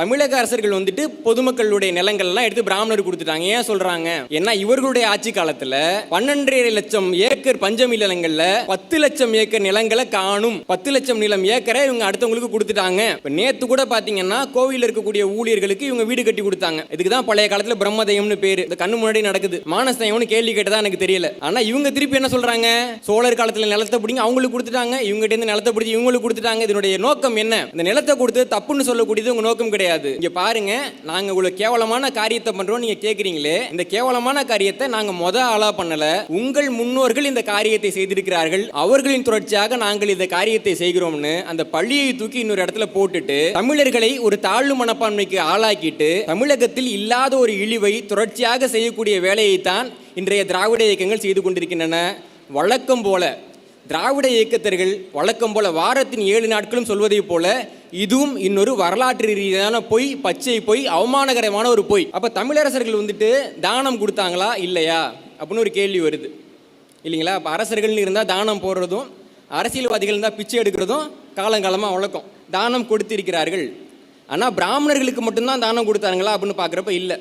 தமிழக அரசர்கள் வந்துட்டு பொதுமக்களுடைய நிலங்கள்லாம் எடுத்து பிராமணர் கொடுத்துட்டாங்க. ஏன் சொல்றாங்க? ஏன்னா இவர்களுடைய ஆட்சி காலத்துல பன்னெண்டரை லட்சம் ஏக்கர் பஞ்சமி நிலங்கள்ல பத்து லட்சம் ஏக்கர் நிலங்களை காணும் பத்து லட்சம் நிலம் ஏக்கரை இவங்க அடுத்தவங்களுக்கு கொடுத்துட்டாங்க. இப்போ நேத்து கூட பாத்தீங்கன்னா கோவிலில் இருக்கக்கூடிய ஊழியர்களுக்கு இவங்க வீடு கட்டி கொடுத்தாங்க. இதுக்கு தான் பழைய காலத்துல பிரம்மதயம்னு பேரு. இந்த கண்ணு முன்னாடி நடக்குது. மானசயம்னு கேள்வி கேட்டதா எனக்கு தெரியல. ஆனா இவங்க திருப்பி என்ன சொல்றாங்க? சோழர் காலத்துல நிலத்தை பிடிங்க அவங்களுக்கு கொடுத்துட்டாங்க. இவங்ககிட்ட இருந்து நிலத்தை பிடிச்சி இவங்களுக்கு கொடுத்துட்டாங்க. இதனுடைய நோக்கம் என்ன? இந்த நிலத்தை கொடுத்து தப்புன்னு சொல்லக்கூடியது உங்க நோக்கம் கிடையாது. இங்க பாருங்க நாங்க இவ்வளோ கேவலமான காரியத்தை பண்றோம் நீங்க கேக்குறீங்களே இந்த கேவலமான காரியத்தை நாங்க மொத ஆளா பண்ணல. உங்கள் முன்னோர்கள் இந்த காரியத்தை செய்திருக்கிறார்கள். அவர்களின் தொடர்ச்சியாக நாங்கள் இந்த காரியத்தை செய்கிறோம்னு அந்த பள்ளியை தூக்கி இன்னொரு இடத்துல போட்டுட்டு தமிழர்களை ஒரு தாழ்வு மனப்பான்மைக்கு ஆளாக்கிட்டு தமிழகத்தில் இல்லாத ஒரு இழிவை தொடர்ச்சியாக செய்யக்கூடிய வேலையைத்தான் இன்றைய திராவிட இயக்கங்கள் செய்து கொண்டிருக்கின்றன. வழக்கம் போல திராவிட இயக்கத்தர்கள் வழக்கம் போல வாரத்தின் ஏழு நாட்களும் சொல்வதைப் போல இதுவும் இன்னொரு வரலாற்று ரீதியான பொய் பச்சை பொய் அவமானகரமான ஒரு பொய். அப்போ தமிழரசர்கள் வந்துட்டு தானம் கொடுத்தாங்களா இல்லையா? அப்படின்னு ஒரு கேள்வி வருது. இல்லைங்களா? அப்போ அரசர்கள்னு இருந்தால் தானம் போடுறதும் அரசியல்வாதிகள் இருந்தால் பிச்சை எடுக்கிறதும் காலங்காலமாக வழக்கம். தானம் கொடுத்திருக்கிறார்கள். ஆனால் பிராமணர்களுக்கு மட்டும்தான் தானம் கொடுத்தாங்களா அப்படின்னு பார்க்குறப்ப இல்லை.